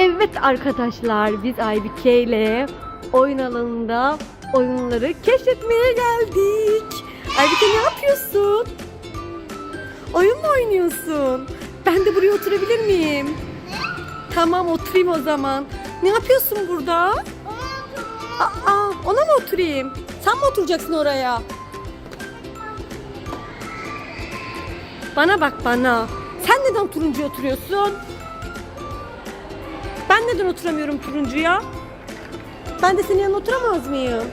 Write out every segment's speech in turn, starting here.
Evet arkadaşlar biz Aybike ile oyun alanında oyunları keşfetmeye geldik. Aybike ne yapıyorsun? Oyun mu oynuyorsun? Ben de buraya oturabilir miyim? Tamam oturayım o zaman. Ne yapıyorsun burada? Aa, ona mı oturayım? Sen mi oturacaksın oraya? Bana bak bana. Sen neden turuncuya oturuyorsun? Ben neden oturamıyorum turuncuya? Ben de senin yanına oturamaz mıyım?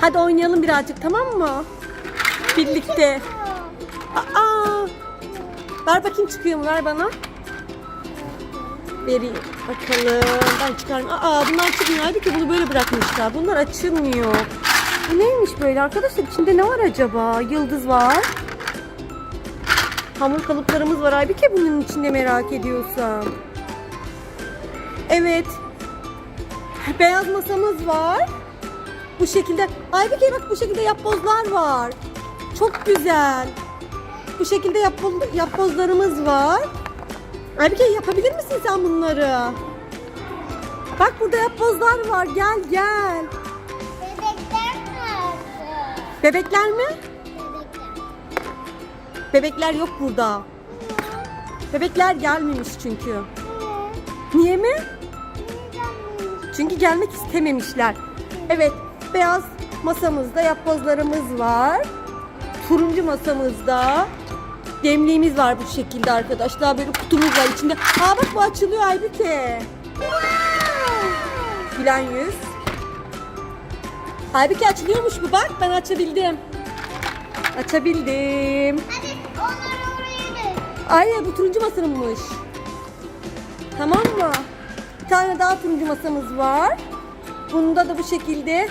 Hadi oynayalım birazcık tamam mı? Birlikte. Aa! Ver bakayım çıkıyor mu? Ver bana. Vereyim. Bakalım. Ben çıkarım. Aa bunlar çıkmıyor. Halbuki bunu böyle bırakmışlar. Bunlar açılmıyor. Bu neymiş böyle arkadaşlar? İçinde ne var acaba? Yıldız var. Hamur kalıplarımız var. Halbuki bunun içinde merak ediyorsan. Evet. Beyaz masamız var. Bu şekilde. Aybike bak bu şekilde yapbozlar var. Çok güzel. Bu şekilde yapboz, yapbozlarımız var. Aybike yapabilir misin sen bunları? Bak burada yapbozlar var. Gel gel. Bebekler nerede? Bebekler mi? Bebekler. Yok burada. Bebekler gelmemiş çünkü. Niye mi? Çünkü gelmek istememişler. Evet, beyaz masamızda yapbozlarımız var. Turuncu masamızda demliğimiz var bu şekilde arkadaşlar. Böyle kutumuz var içinde. Aa bak bu açılıyor Aybüke. Gülen yüz. Aybüke açılıyormuş bu bak. Ben açabildim. Açabildim. Hadi. Ay bu turuncu masammış. Tamam mı? Bir tane daha turuncu masamız var. Bunda da bu şekilde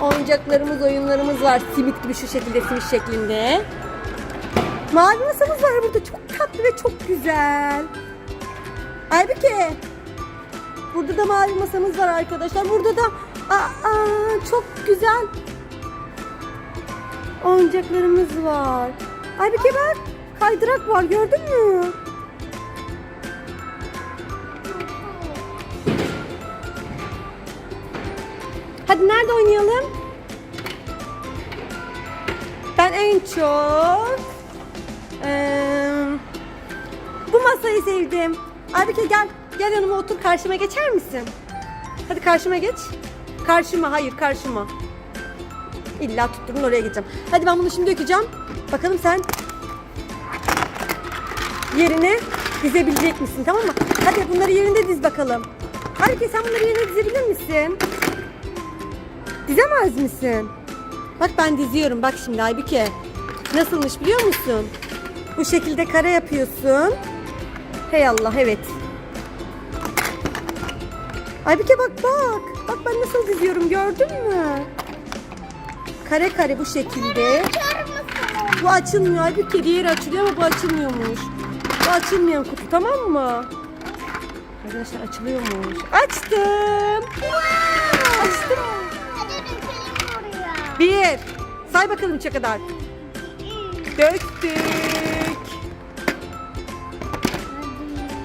oyuncaklarımız, oyunlarımız var. Simit gibi şu şekilde, simit şeklinde. Mavi masamız var burada. Çok tatlı ve çok güzel. Aybüke. Burada da mavi masamız var arkadaşlar. Burada da aa, çok güzel oyuncaklarımız var. Aybüke bak kaydırak var gördün mü? Hadi nerede oynayalım? Ben en çok eee, bu masayı sevdim. Aybüke gel. Gel yanıma otur karşıma geçer misin? Hadi karşıma geç. Karşıma hayır karşıma. İlla tutturun oraya gideceğim. Hadi ben bunu şimdi dökeceğim. Bakalım sen yerine dizebilecek misin tamam mı? Hadi bunları yerinde diz bakalım. Halbuki sen bunları yerine dizebilir misin? Dizemez misin? Bak ben diziyorum bak şimdi Aybüke. Nasılmış biliyor musun? Bu şekilde kare yapıyorsun. Hey Allah evet. Aybüke bak bak. Bak ben nasıl diziyorum gördün mü? Kare kare bu şekilde. Bu açılmıyor. Halbuki diğeri açılıyor ama bu açılmıyormuş. Bu açılmayan kutu tamam mı? Arkadaşlar açılıyormuş. Açtım. Açtım. Hadi dökelim oraya. Bir. Say bakalım üçe kadar. Döktük.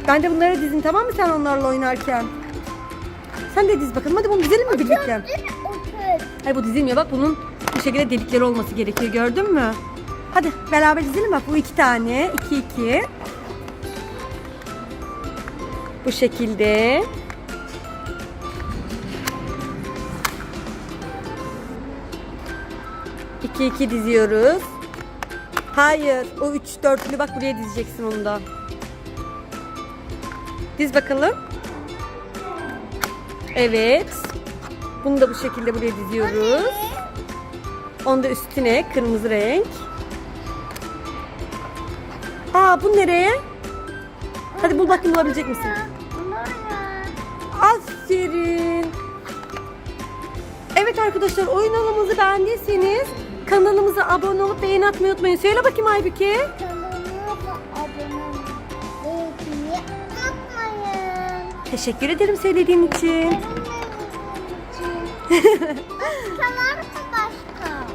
Ben de bunları dizin tamam mı sen onlarla oynarken? Sen de diz bakalım. Hadi bunu dizelim mi birlikte? Hayır bu dizilmiyor. Bak bunun bu şekilde delikleri olması gerekiyor. Gördün mü? Hadi beraber dizelim bak. Bu iki tane. iki iki. Bu şekilde. İki iki diziyoruz. Hayır. O üç dörtlü bak buraya dizeceksin onu da. Diz bakalım. Evet. Bunu da bu şekilde buraya diziyoruz. Onu da üstüne kırmızı renk. Aa bu nereye? Hadi bul bakayım bulabilecek misin? Aferin. Evet arkadaşlar oyun alanımızı beğendiyseniz kanalımıza abone olup beğeni atmayı unutmayın. Söyle bakayım Aybüke. Teşekkür ederim söylediğin için. İçin.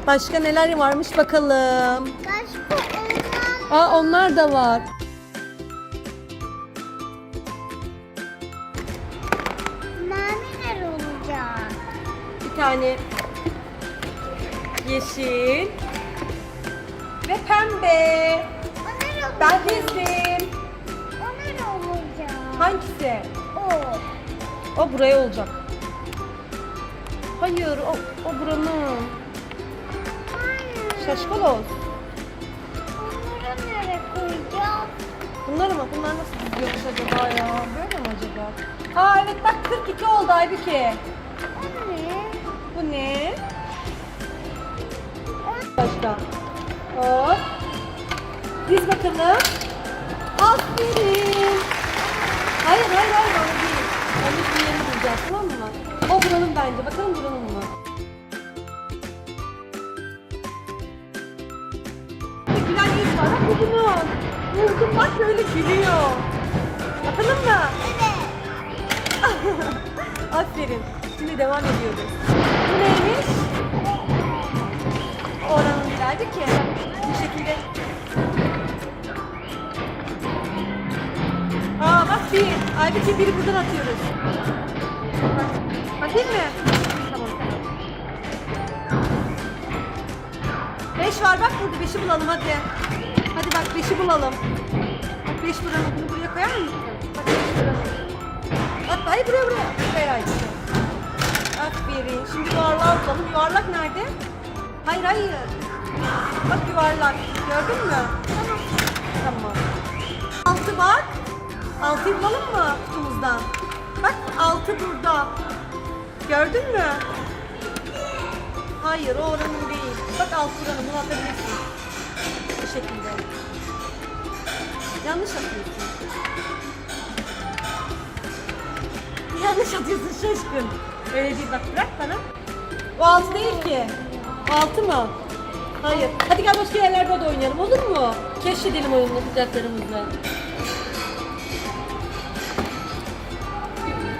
Başka neler varmış bakalım. Başka oyunlar Aa onlar da var. maviler olacak. Bir tane yeşil ve pembe. Onlar olacak. Ben dizdim. Onlar olacak. Hangisi? O. O buraya olacak. Hayır, o, o buranın. Hayır. Şaşkaloz. Onları nereye koyacağız? Bunlar mı? Bunlar nasıl diziyormuş acaba ya? Böyle mi acaba? Aa evet bak 42 oldu Aybüke. Anne. Bu ne? Başka. Hop. Diz bakalım. Aferin. Hayır hayır hayır o değil. Onu bir yerini bulacağız tamam mı? O buranın bence. Bakalım buranın mı? Gülen yüz var. Bak bu bunun. Buldum bak böyle gülüyor. Bakalım mı? Aferin. Şimdi devam ediyoruz. Bu neymiş? Oranın birazcık ki bu şekilde. Aa bak bir. Aybüke biri buradan atıyoruz. Bak. Bakayım mı? Tamam. Beş var bak burada beşi bulalım hadi. Hadi bak beşi bulalım. Bak beş buranın bunu buraya koyar mısın? Bak beş buranın. Bak hayır buraya buraya. Hayır hayır. Aferin. Şimdi yuvarlağı bulalım. Yuvarlak nerede? Hayır hayır. Bak yuvarlak. Gördün mü? Tamam. Tamam. Altı bak. Altıyı bulalım mı kutumuzdan? Bak altı burada. Gördün mü? Hayır o oranın değil. Bak alt buranın bunu. Şekilde. Yanlış atıyorsun. Yanlış atıyorsun şaşkın. Öyle değil bak bırak bana. O altı değil ki. Altı mı? Hayır. Hadi gel başka yerlerde de oynayalım olur mu? Keşfedelim oynayacaklarımızı.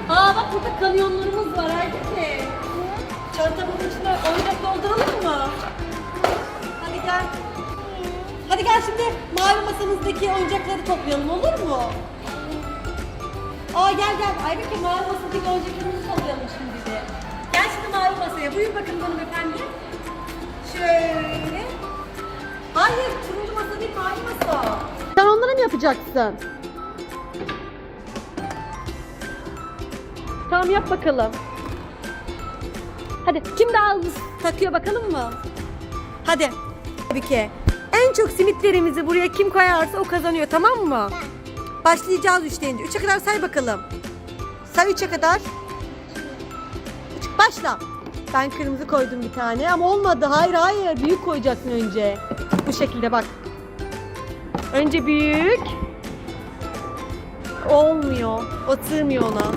Aa bak burada kamyonlarımız var Aybüke. Çantamızın içine oyuncak dolduralım mı? Hadi gel. Hadi gel şimdi mavi masamızdaki oyuncakları toplayalım olur mu? Aa gel gel. Aybüke mavi masadaki oyuncaklarımızı toplayalım şimdi de. Gel şimdi mavi masaya. Buyur bakın hanımefendi. Şöyle. Hayır turuncu masa değil mavi masa. Sen onları mı yapacaksın? Tamam yap bakalım. Hadi kim daha hızlı takıyor bakalım mı? Hadi. Tabii ki. En çok simitlerimizi buraya kim koyarsa o kazanıyor tamam mı? Başlayacağız üç deyince. Üçe kadar say bakalım. Say üçe kadar. Üç, başla. Ben kırmızı koydum bir tane ama olmadı. Hayır hayır. Büyük koyacaksın önce. Bu şekilde bak. Önce büyük. Olmuyor. O sığmıyor ona.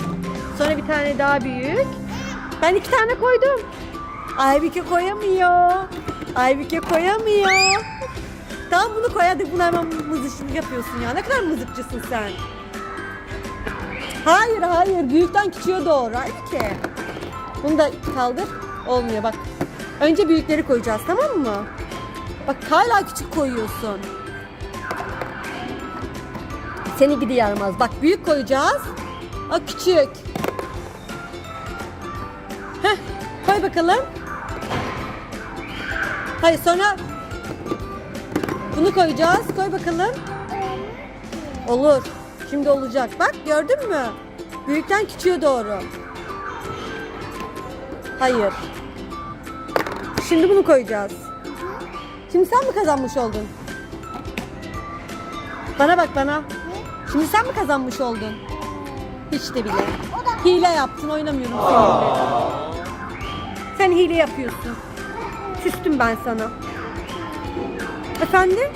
Sonra bir tane daha büyük. Ben iki tane koydum. Aybüke koyamıyor. Aybüke koyamıyor. Tamam bunu koy hadi bunu hemen mızıkçılık yapıyorsun ya. Ne kadar mızıkçısın sen. Hayır hayır büyükten küçüğe doğru. Aybüke. Bunu da kaldır. Olmuyor bak. Önce büyükleri koyacağız tamam mı? Bak hala küçük koyuyorsun. Seni gidi yaramaz. Bak büyük koyacağız. O küçük. Heh, koy bakalım. Hayır sonra bunu koyacağız. Koy bakalım. Olur. Şimdi olacak. Bak gördün mü? Büyükten küçüğe doğru. Hayır. Şimdi bunu koyacağız. Şimdi sen mi kazanmış oldun? Bana bak bana. Şimdi sen mi kazanmış oldun? Hiç de bile. Hile yaptın oynamıyorum seninle. Sen hile yapıyorsun. Küstüm ben sana. Efendim?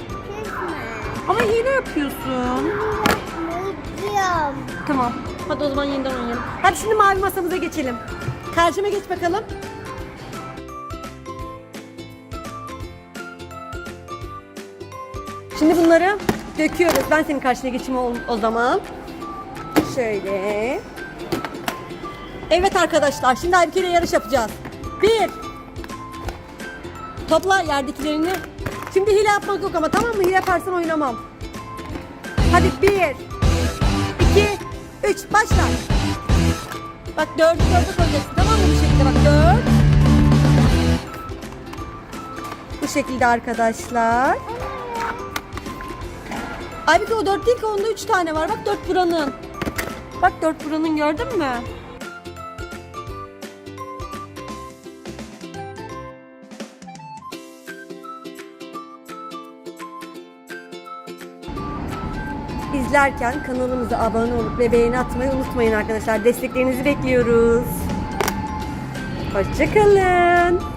Ama hile yapıyorsun. Tamam. Hadi o zaman yeniden oynayalım. Hadi şimdi mavi masamıza geçelim. Karşıma geç bakalım. Şimdi bunları döküyoruz. Ben senin karşına geçeyim o, o zaman. Şöyle. Evet arkadaşlar şimdi Aybüke ile yarış yapacağız. Bir. Topla yerdekilerini. Şimdi hile yapmak yok ama tamam mı? Hile yaparsan oynamam. Hadi bir, iki, üç başla. Bak dördü dörde koyacaksın tamam mı bu şekilde bak dört. Bu şekilde arkadaşlar. Aybüke o dört değil ki onda üç tane var. Bak dört buranın. Bak dört buranın gördün mü? İzlerken kanalımıza abone olup ve beğeni atmayı unutmayın arkadaşlar. Desteklerinizi bekliyoruz. Hoşçakalın.